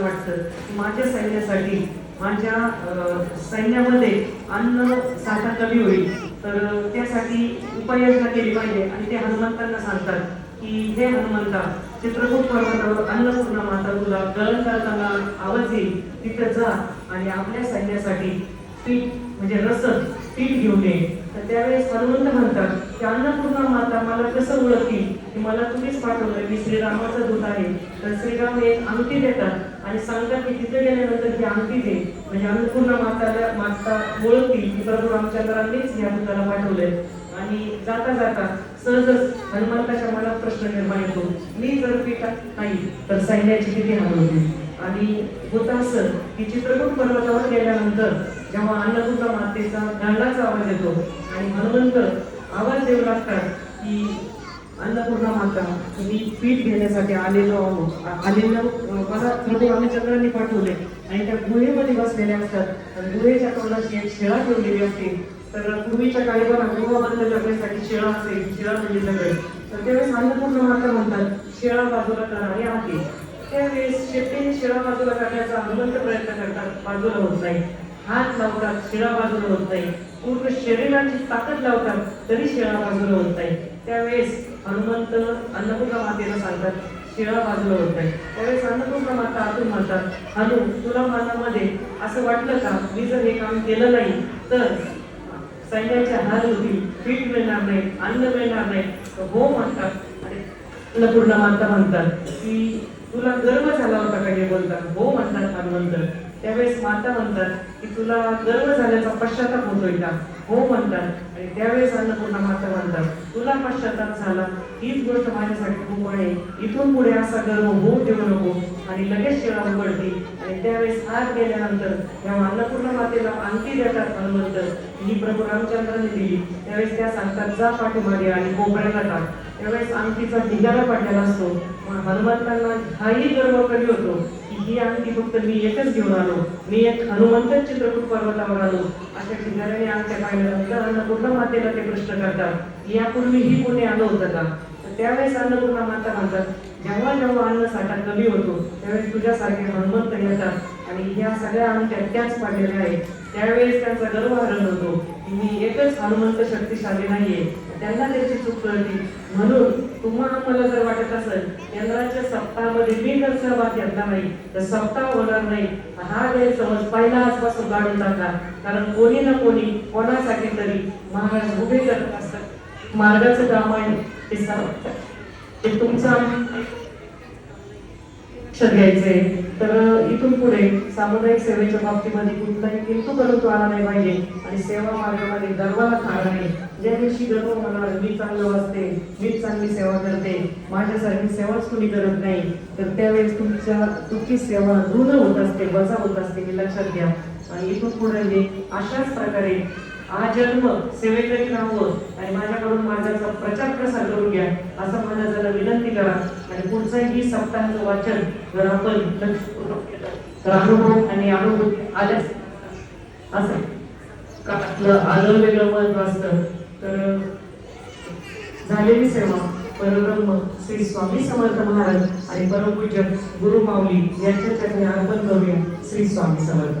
असं वाटतं. की माझ्या सैन्यासाठी माझ्या सैन्यामध्ये अन्न साठा कमी होईल. तर त्यासाठी उपाययोजना केली पाहिजे. आणि ते हनुमंतांना सांगतात की हे हनुमंता चित्रकूट पर्वतावर अन्नपूर्णा माता तुला गळण करताना आवाज येईल. तिथं जा आणि आपल्या सैन्यासाठी पीठ म्हणजे रसद पीठ घेऊन ये. तर त्यावेळेस हनुमंत म्हणतात की अन्नपूर्णा माता मला कसं ओळखतील? की मला तुम्हीच पाठवलं मी श्रीरामाचा दूत आहे. तर श्रीराम हे अंगठी देतात आणि सांगतात की तिथे गेल्यानंतर ही अंगठी दे. म्हणजे अन्नपूर्णा माताला माता ओळखतील. की प्रभू रामचंद्रांनीच या दूताला पाठवलंय. आणि जाता जाता सहजच हनुमंताच्या मनात प्रश्न निर्माण येतो. मी जर पीठात नाही तर सैन्याची किती हाल होती? आणि होत असं की चित्रकूट पर्वतावर गेल्यानंतर जेव्हा अन्नपूर्णा मातेचा गाण्याचा आवाज येतो आणि हनुमंत आवाज देऊ लागतात की अन्नपूर्णा माता तुम्ही पीठ घेण्यासाठी आलेलो आहो आलेलो मला प्रभू रामचंद्रांनी पाठवले आणि त्या गुहेमध्ये बसलेल्या असतात. आणि गुहेच्या तोंडाशी एक शिळा ठेवलेली असते. तर पूर्वीच्या काळी बघा गुहा बंद करण्यासाठी शिळा असेल शिळा म्हणजे दगड. तर त्यावेळेस अन्नपूर्णा माता म्हणतात शिळा बाजूला करणारी आहे. त्यावेळेस शेपटीने शिळा बाजूला करण्याचा हनुमंत प्रयत्न करतात बाजूला होत नाही. हात लावतात शिळा बाजूला होत नाही. पूर्ण शरीराची ताकद लावतात तरी शिळा बाजूला होत नाही. त्यावेळेस हनुमंत अन्नपूर्णा मातेला सांगतात शिळा बाजूला होत नाही. त्यावेळेस अन्नपूर्णा माता आतून म्हणतात हनु तुला मनामध्ये असं वाटलं का? मी जर हे काम केलं नाही तर सैन्याच्या हाल होती पीठ मिळणार नाही अन्न मिळणार नाही. हो म्हणतात. आणि अन्नपूर्णा माता म्हणतात की तुला गर्व झाला होता का हे बोलतात हो म्हणतात हनुमंत. त्यावेळेस माता म्हणतात की तुला गर्व झाल्याचा पश्चाताप होतोय का हो म्हणतात. आणि त्यावेळेस अन्नपूर्णा माता म्हणतात तुला पश्चाताप झाला. हीच गोष्ट माझ्यासाठी खूप आहे. इथून पुढे असा गर्व होऊ देऊ नको. आणि लगेच शिळा उघडते. आणि त्यावेळेस आत गेल्यानंतर जेव्हा अन्नपूर्णा मातेला अंगठी देतात हनुमंत ही प्रभू रामचंद्राने दिली. त्यावेळेस त्या सांगतात जा पाठीमागे आणि कोपऱ्याला टाक त्यावेळेस अंगठीचा ढिगारा पडलेला असतो. हनुमंतांना हाही गर्व कधी होतो? ही अंगठी फक्त मी एकच घेऊन आलो मी एक हनुमंत चित्रकूट पर्वतावर आलो अशा ठिकाणी अंगठ्या पाहिल्यानंतर अन्नपूर्णा मातेला ते प्रश्न करतात. यापूर्वी ही कोणी आलं होतं का? तर त्यावेळेस अन्नपूर्णा माता म्हणतात जेव्हा जेव्हा अन्न साठा कमी होतो त्यावेळेस तुझ्यासारखे हनुमंत येतात. आणि ह्या सगळ्या अंगठ्या त्याच पाडलेल्या आहेत. त्यावेळेस त्यांचा गर्व हरण होतो की मी एकच हनुमंत शक्तिशाली नाहीये. त्यांना त्याची चूक कळते. म्हणून तुम्हाला मला जर वाटत असेल यंत्राच्या सप्ताहामध्ये मी जर सहभाग घेतला नाही तर सप्ताह होणार नाही. हा गैरसमज पहिला आजपासून काढून टाका. कारण कोणी ना कोणी कोणासाठी तरी महाराज उभे करत असतात. मार्गाचं काम आहे ते सर्व ते तुमचं लक्ष घ्यायचंय. तर इथून पुढे सामुदायिक सेवेच्या बाबतीमध्ये कुठलाही किंतु परंतु आला नाही पाहिजे आणि सेवा मार्गामध्ये गर्वाला खाणार नाही. ज्या दिवशी गर्व होणार मी चांगलं वाचते मीच चांगली सेवा करते माझ्यासारखी सेवाच कुणी करत नाही तर त्यावेळेस तुमच्या तुमची सेवा ऋण होत असते बजा होत असते हे लक्षात घ्या. आणि इथून पुढे मी अशाच प्रकारे हा जन्म सेवेकडे राहावं आणि माझ्याकडून माझ्याचा प्रचार प्रसार करून घ्या असं मला जरा विनंती करा. पुढचंही सप्ताहाचं वाचन जर आपण लक्षपूर्वक केलं तर अनुभव आणि अनुभूती आल्याच असं. का आलं वेगळं महत्त्व असतं तर झालेली सेवा परब्रह्म श्री स्वामी समर्थ महाराज आणि परमपूज्य गुरु माऊली यांच्या चरणी अर्पण करूया श्री स्वामी समर्थ.